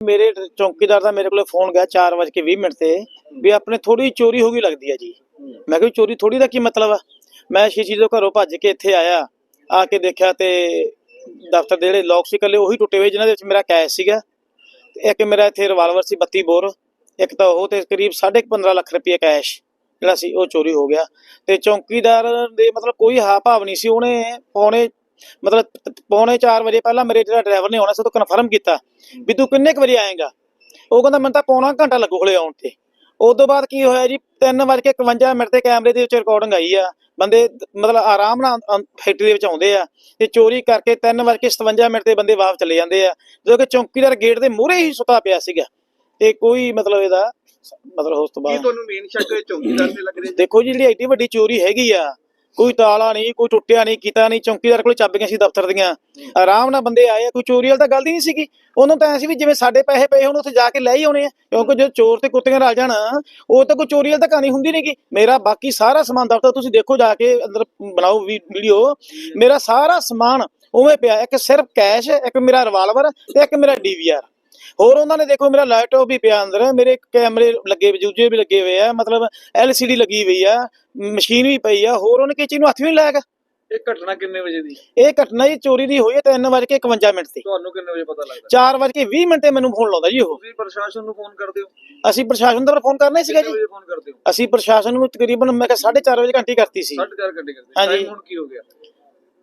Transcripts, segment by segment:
ਮੇਰੇ ਚੌਕੀਦਾਰ ਦਾ ਮੇਰੇ ਕੋਲੇ ਫੋਨ ਗਿਆ 4:20 ਮਿੰਟ ਤੇ ਵੀ ਆਪਣੇ ਥੋੜੀ ਚੋਰੀ ਹੋ ਗਈ ਲੱਗਦੀ ਹੈ ਜੀ। ਮੈਂ ਕਿਹਾ ਵੀ ਚੋਰੀ ਥੋੜੀ ਦਾ ਕੀ ਮਤਲਬ ਆ? ਮੈਂ ਸ਼ੀਸ਼ੀ ਤੋਂ ਘਰੋਂ ਭੱਜ ਕੇ ਇੱਥੇ ਆਇਆ, ਆ ਕੇ ਦੇਖਿਆ ਤੇ ਦਫ਼ਤਰ ਦੇ ਜਿਹੜੇ ਲੋਕ ਸੀ ਕੱਲੇ ਉਹੀ ਟੁੱਟੇ ਹੋਏ ਜਿਨ੍ਹਾਂ ਦੇ ਵਿੱਚ ਮੇਰਾ ਕੈਸ਼ ਸੀਗਾ। ਤੇ ਇੱਕ ਮੇਰਾ ਇੱਥੇ ਰਿਵਾਲਵਰ ਸੀ 32 ਬੋਰ, ਇੱਕ ਤਾਂ ਉਹ ਤੇ ਕਰੀਬ 15.5 ਲੱਖ ਰੁਪਏ ਕੈਸ਼ ਜਿਹੜਾ ਸੀ ਉਹ ਚੋਰੀ ਹੋ ਗਿਆ। ਤੇ ਚੌਕੀਦਾਰ ਦੇ ਮਤਲਬ ਕੋਈ ਹਾਵ ਭਾਵ ਨਹੀਂ ਸੀ, ਉਹਨੇ ਪੌਣੇ ਮਤਲਬ ਪੌਣੇ 4 ਵਜੇ ਪਹਿਲਾਂ ਮੇਰੇ ਜਿਹੜਾ ਡਰਾਈਵਰ ਨੇ ਆਉਣਾ ਸੀ ਉਹ ਕਨਫਰਮ ਕੀਤਾ ਵੀ ਤੂੰ ਕਿੰਨੇ ਕੁ ਵਜੇ ਆਏਗਾ। ਉਹ ਕਹਿੰਦਾ ਮੈਨੂੰ ਤਾਂ ਪੌਣਾ ਘੰਟਾ ਲੱਗੂ ਹਲੇ ਆਉਣ ਤੇ। ਉਸ ਤੋਂ ਬਾਅਦ ਕੀ ਹੋਇਆ ਜੀ 3:51 ਮਿੰਟ ਤੇ ਕੈਮਰੇ ਦੇ ਵਿੱਚ ਰਿਕਾਰਡਿੰਗ ਆਈ ਆ। ਬੰਦੇ ਮਤਲਬ ਆਰਾਮ ਨਾਲ ਫੈਕਟਰੀ ਦੇ ਵਿੱਚ ਆਉਂਦੇ ਆ ਤੇ ਚੋਰੀ ਕਰਕੇ 3:57 ਮਿੰਟ ਤੇ ਬੰਦੇ ਵਾਪਸ ਚਲੇ ਜਾਂਦੇ ਆ। ਜਦੋਂ ਕਿ ਚੌਕੀਦਾਰ ਗੇਟ ਦੇ ਮੂਹਰੇ ਹੀ ਸੁੱਤਾ ਪਿਆ ਸੀਗਾ। ਤੇ ਕੋਈ ਮਤਲਬ ਇਹਦਾ ਮਤਲਬ ਉਸ ਤੋਂ ਕੀ ਬਾਅਦ ਤੁਹਾਨੂੰ ਮੇਨ ਸ਼ੱਕ ਚੌਕੀਦਾਰ ਤੇ ਲੱਗ ਰਿਹਾ ਦੇਖੋ ਜੀ ਜਿਹੜੀ ਐਡੀ ਵੱਡੀ ਚੋਰੀ ਹੈਗੀ ਆ ਕੋਈ ਤਾਲਾ ਨਹੀਂ, ਕੋਈ ਟੁੱਟਿਆ ਨਹੀਂ, ਕੀਤਾ ਨਹੀਂ, ਚੌਕੀਦਾਰ ਕੋਲ ਚਾਬੀਆਂ ਸੀ, ਦਫ਼ਤਰ ਦੀਆਂ। ਆਰਾਮ ਨਾਲ ਬੰਦੇ ਆਏ ਆ, ਕੋਈ ਚੋਰੀ ਵਾਲ ਤਾਂ ਗੱਲ ਹੀ ਨਹੀਂ ਸੀਗੀ। ਉਹਨੂੰ ਤਾਂ ਐ ਸੀ ਵੀ ਜਿਵੇਂ ਸਾਡੇ ਪੈਸੇ ਪਏ ਹੁਣ, ਉੱਥੇ ਜਾ ਕੇ ਲੈ ਹੀ ਆਉਣੇ ਆ। ਕਿਉਂਕਿ ਜਦੋਂ ਚੋਰ ਤੇ ਕੁੱਤੀਆਂ ਰਲ ਜਾਣ, ਉਹ ਤਾਂ ਕੋਈ ਚੋਰੀ ਵਾਲੀ ਤਾਂ ਕਹਾਣੀ ਹੁੰਦੀ ਨਹੀਂਗੀ ਮੇਰਾ ਬਾਕੀ ਸਾਰਾ ਸਮਾਨ ਦਫ਼ਤਰ, ਤੁਸੀਂ ਦੇਖੋ ਜਾ ਕੇ, ਅੰਦਰ ਬਣਾਓ ਵੀਡੀਓ। ਮੇਰਾ ਸਾਰਾ ਸਮਾਨ ਉਵੇਂ ਪਿਆ, ਇੱਕ ਸਿਰਫ ਕੈਸ਼ ਇੱਕ ਮੇਰਾ ਰਿਵਾਲਵਰ ਤੇ ਇੱਕ ਮੇਰਾ ਡੀਵੀਆਰ ਹੋਰ ਉਹਨਾਂ ਨੇ ਦੇਖੋ ਮੇਰਾ ਲੈਪਟਾਪ ਵੀ ਪਿਆ ਅੰਦਰ ਮੇਰੇ ਕੈਮਰੇ ਲੱਗੇ ਦੂਜੇ ਵੀ ਲੱਗੇ ਹੋਏ ਆ ਮਤਲਬ ਐਲਸੀਡੀ ਲੱਗੀ ਹੋਈ ਆ ਮਸ਼ੀਨ ਵੀ ਪਈ ਆ ਹੋਰ ਉਹਨੇ ਕਿਸੇ ਚੀਜ਼ ਨੂੰ ਹੱਥ ਵੀ ਨਹੀਂ ਲਾਇਆ ਗਾ। ਇਹ ਘਟਨਾ ਕਿੰਨੇ ਵਜੇ ਦੀ? ਇਹ ਘਟਨਾ ਜੀ ਚੋਰੀ ਦੀ ਹੋਈ ਹੈ 3:51 ਮਿੰਟ ਤੇ ਤੁਹਾਨੂੰ ਕਿੰਨੇ ਵਜੇ ਪਤਾ ਲੱਗਦਾ? 4:20 ਮਿੰਟ ਤੇ ਮੈਨੂੰ ਫੋਨ ਲਾਉਂਦਾ ਜੀ ਉਹ। ਤੁਸੀਂ ਪ੍ਰਸ਼ਾਸਨ ਨੂੰ ਫੋਨ ਕਰਦੇ ਹੋ? ਅਸੀਂ ਪ੍ਰਸ਼ਾਸਨ ਦਾ ਫੋਨ ਕਰਨਾ ਸੀਗਾ ਜੀ। ਵਜੇ ਫੋਨ ਕਰਦੇ ਹੋ? ਅਸੀਂ ਪ੍ਰਸ਼ਾਸਨ ਨੂੰ ਤਕਰੀਬਨ ਮੈਂ ਕਿਹਾ 4:30 ਵਜੇ ਘੰਟੀ ਕਰਤੀ ਸੀ। 4:30 ਘੰਟੇ ਕਰਦੇ ਹਾਂਜੀ। ਹੁਣ ਕੀ ਹੋ ਗਿਆ?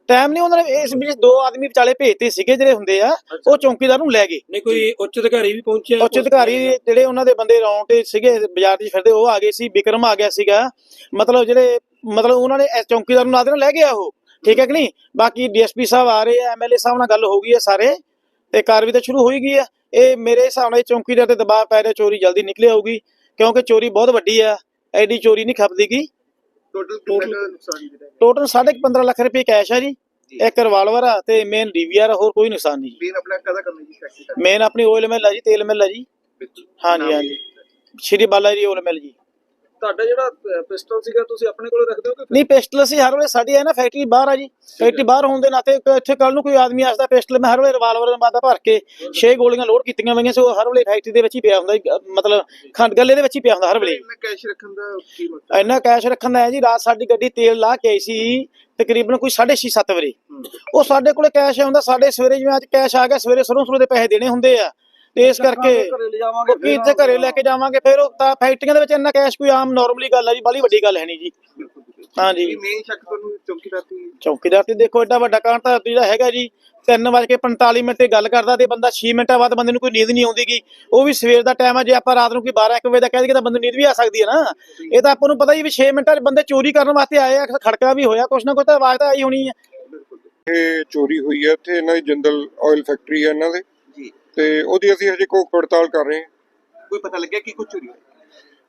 ਟਾਈਮ ਨਹੀਂ ਉਹਨਾਂ ਨੇ ਇਸ ਵਿੱਚ ਦੋ ਆਦਮੀ ਵਿਚਾਲੇ ਭੇਜਤੇ ਸੀਗੇ ਜਿਹੜੇ ਹੁੰਦੇ ਆ ਉਹ ਚੌਂਕੀਦਾਰ ਨੂੰ ਲੈ ਗਏ। ਨਹੀਂ ਕੋਈ ਉੱਚ ਅਧਿਕਾਰੀ ਵੀ ਪਹੁੰਚਿਆ ਉੱਚ ਅਧਿਕਾਰੀ ਜਿਹੜੇ ਉਹਨਾਂ ਦੇ ਬੰਦੇ ਤੇ ਸੀਗੇ ਬਾਜ਼ਾਰ 'ਚ ਫਿਰਦੇ ਉਹ ਆ ਗਏ ਸੀ ਵਿਕਰਮ ਆ ਗਿਆ ਸੀਗਾ। ਮਤਲਬ ਜਿਹੜੇ ਮਤਲਬ ਉਹਨਾਂ ਨੇ ਇਸ ਚੌਂਕੀਦਾਰ ਨੂੰ ਨਾਲ ਦੇ ਨਾਲ ਲੈ ਗਿਆ ਉਹ। ਠੀਕ ਹੈ ਕਿ ਨਹੀਂ? ਬਾਕੀ ਡੀਐਸਪੀ ਸਾਹਿਬ ਆ ਰਹੇ ਆ ਐਮਐਲਏ ਸਾਹਿਬ ਨਾਲ ਗੱਲ ਹੋ ਗਈ ਹੈ ਸਾਰੇ ਤੇ ਕਾਰਵਾਈ ਤਾਂ ਸ਼ੁਰੂ ਹੋਈ ਗਈ ਆ। ਇਹ ਮੇਰੇ ਹਿਸਾਬ ਨਾਲ ਚੌਂਕੀਦਾਰ ਤੇ ਦਬਾਅ ਪੈ ਰਿਹਾ ਚੋਰੀ ਜਲਦੀ ਨਿਕਲੇ ਆਊਗੀ ਕਿਉਂਕਿ ਚੋਰੀ ਬਹੁਤ ਵੱਡੀ ਆ ਐਡੀ ਚੋਰੀ ਨਹੀਂ ਖਪਦੀਗੀ। ਟੋਟਲ ਕਿੰਨਾ ਕੁ ਨੁਕਸਾਨ ਜਿਹੜਾ ਟੋਟਲ 15.5 ਲੱਖ ਰੁਪਏ ਕੈਸ਼ ਆ ਜੀ। ਇੱਕ ਰਿਵਾਲਵਰ ਆ ਤੇ ਮੇਨ ਡੀਵੀਆਰ ਹੋਰ ਕੋਈ ਨੁਕਸਾਨ ਨਹੀਂ ਬੀਨ ਆਪਣਾ ਕਦਾ ਕਰਨਾ ਜੀ ਫੈਕਟਰੀ ਮੇਨ ਆਪਣੀ ਆਇਲ ਮਿਲ ਆ ਜੀ ਤੇਲ ਮਿਲ ਆ ਜੀ। ਹਾਂਜੀ ਹਾਂਜੀ। ਸ਼੍ਰੀ ਬਾਲਾ ਜੀ ਆਇਲ ਮਿਲ ਜੀ। ਤੁਹਾਡਾ ਜਿਹੜਾ ਪਿਸਟਲ ਸੀਗਾ ਤੁਸੀਂ ਆਪਣੇ ਕੋਲ ਰੱਖਦੇ ਹੋ ਕਿ ਨਹੀਂ ਪਿਸਟਲ ਅਸੀਂ ਹਰ ਵੇਲੇ ਸਾਡੀ ਹੈ ਨਾ ਫੈਕਟਰੀ ਬਾਹਰ ਆ ਜੀ। ਫੈਕਟਰੀ ਬਾਹਰ ਹੋਣ ਦੇ ਨਾਤੇ ਇੱਥੇ ਕੱਲ ਨੂੰ ਕੋਈ ਆਦਮੀ ਆਸਦਾ ਪਿਸਟਲ ਮੈਂ ਹਰ ਵੇਲੇ ਰਿਵਾਲਵਰ ਦਾ ਮਾਦਾ ਭਰ ਕੇ 6 ਗੋਲੀਆਂ ਲੋਡ ਕੀਤੀਆਂ ਹੋਈਆਂ ਸੀ ਉਹ ਹਰ ਵੇਲੇ ਫੈਕਟਰੀ ਦੇ ਵਿੱਚ ਹੀ ਪਿਆ ਹੁੰਦਾ ਮਤਲਬ ਖੰਡ ਗੱਲੇ ਦੇ ਵਿੱਚ ਹੀ ਪਿਆ ਹੁੰਦਾ ਹਰ ਵੇਲੇ। ਇੰਨਾ ਕੈਸ਼ ਰੱਖਣ ਦਾ ਕੀ ਮਤਲਬ? ਇੰਨਾ ਕੈਸ਼ ਰੱਖਣ ਦਾ ਹੈ ਜੀ ਰਾਤ ਸਾਡੀ ਗੱਡੀ ਤੇਲ ਲਾ ਕੇ ਆਈ ਸੀ ਤਕਰੀਬਨ ਕੋਈ 6:30 7 ਵਜੇ। ਉਹ ਸਾਡੇ ਕੋਲੇ ਕੈਸ਼ ਆਉਂਦਾ ਸਾਡੇ ਸਵੇਰੇ ਜਿਵੇਂ ਅੱਜ ਕੈਸ਼ ਆ ਗਿਆ ਸਵੇਰੇ ਸਰੋਂ ਸਰੋਂ ਦੇ ਪੈਸੇ ਦੇਣੇ ਹੁੰਦੇ ਆ। ਤੇ ਇਸ ਕਰਕੇ ਕੀ ਇੱਥੇ ਘਰੇ ਲੈ ਕੇ ਜਾਵਾਂਗੇ ਫਿਰ ਉਹ ਤਾਂ ਫੈਕਟਰੀਆਂ ਦੇ ਵਿੱਚ ਇੰਨਾ ਕੈਸ਼ ਕੋਈ ਆਮ ਨਾਰਮਲੀ ਗੱਲ ਆ ਜੀ ਬਾਲੀ ਵੱਡੀ ਗੱਲ ਹੈ ਨਹੀਂ ਜੀ। ਹਾਂਜੀ। ਮੇਨ ਸ਼ੱਕ ਤੁਹਾਨੂੰ ਚੌਕੀਦਾਰ ਤੇ ਚੌਕੀਦਾਰ ਤੇ ਦੇਖੋ ਐਡਾ ਵੱਡਾ ਕਾਂਡ ਤਾਂ ਜਿਹੜਾ ਹੈਗਾ ਜੀ 3:45 ਮਿੰਟ ਤੇ ਗੱਲ ਕਰਦਾ ਤੇ ਬੰਦਾ 6 ਮਿੰਟਾਂ ਬਾਅਦ ਬੰਦੇ ਨੂੰ ਕੋਈ ਨੀਂਦ ਨਹੀਂ ਆਉਂਦੀਗੀ ਉਹ ਵੀ ਸਵੇਰ ਦਾ ਟਾਈਮ ਹੈ ਜੇ ਆਪਾਂ ਰਾਤ ਨੂੰ ਕੋਈ 12 1 ਵਜੇ ਦਾ ਕਹਿ ਦਈਏ ਤਾਂ ਬੰਦੇ ਨੂੰ ਨੀਂਦ ਵੀ ਆ ਸਕਦੀ ਹੈ ਨਾ। ਇਹ ਤਾਂ ਆਪਾਂ ਨੂੰ ਪਤਾ ਹੀ ਵੀ 6 ਮਿੰਟਾਂ 'ਚ ਬੰਦੇ ਚੋਰੀ ਕਰਨ ਵਾਸਤੇ ਆਏ ਆ ਖੜਕਾ ਵੀ ਹੋਇਆ ਕੁਛ ਨਾ ਕੁਛ ਤਾਂ ਆਵਾਜ਼ ਤਾਂ ਆਈ ਹੋਣੀ ਹੈ। ਇਹ ਚੋਰੀ ਹੋਈ ਹੈ ਇੱਥੇ ਇਹਨਾਂ ਦੀ ਜਿੰਦਲ ਆਇਲ ਫੈਕਟਰੀ ਹੈ ਇਹਨਾਂ ਦੇ। ਤੇ ਉਹਦੀ ਅਸੀਂ ਹਜੇ ਕੋਈ ਪੜਤਾਲ ਕਰ ਰਹੇ ਹਾਂ। ਕੋਈ ਪਤਾ ਲੱਗਿਆ ਕਿ ਕੁਝ ਚੋਰੀ ਹੋਇਆ?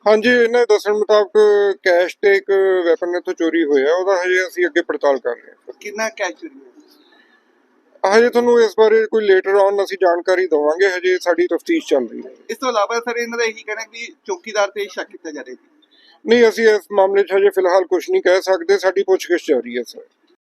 ਹਾਂਜੀ ਇਹਨਾਂ ਦੇ ਦੱਸਣ ਮੁਤਾਬਕ ਕੈਸ਼ ਤੇ ਇੱਕ ਵੈਪਨ ਇੱਥੋਂ ਚੋਰੀ ਹੋਇਆ ਉਹਦਾ ਹਜੇ ਅਸੀਂ ਅੱਗੇ ਪੜਤਾਲ ਕਰ ਰਹੇ ਹਾਂ। ਕਿੰਨਾ ਕੈਸ਼ ਚੋਰੀ ਹੋਇਆ? ਹਜੇ ਤੁਹਾਨੂੰ ਇਸ ਬਾਰੇ ਕੋਈ ਲੇਟਰ ਔਨ ਅਸੀਂ ਜਾਣਕਾਰੀ ਦਵਾਂਗੇ ਹਜੇ ਸਾਡੀ ਤਫਤੀਸ਼ ਚੱਲ ਰਹੀ ਹੈ। ਇਸ ਤੋਂ ਇਲਾਵਾ ਸਰ ਇਹਨਾਂ ਦਾ ਇਹੀ ਕਹਿਣਾ ਕਿ ਚੌਕੀਦਾਰ ਤੇ ਸ਼ੱਕ ਕੀਤਾ ਜਾ ਰਿਹਾ ਨਹੀਂ ਅਸੀਂ ਇਸ ਮਾਮਲੇ 'ਚ ਹਜੇ ਫਿਲਹਾਲ ਕੁਝ ਨਹੀਂ ਕਹਿ ਸਕਦੇ ਸਾਡੀ ਪੁੱਛਗਿੱਛ ਜਾਰੀ ਹੈ ਸਰ।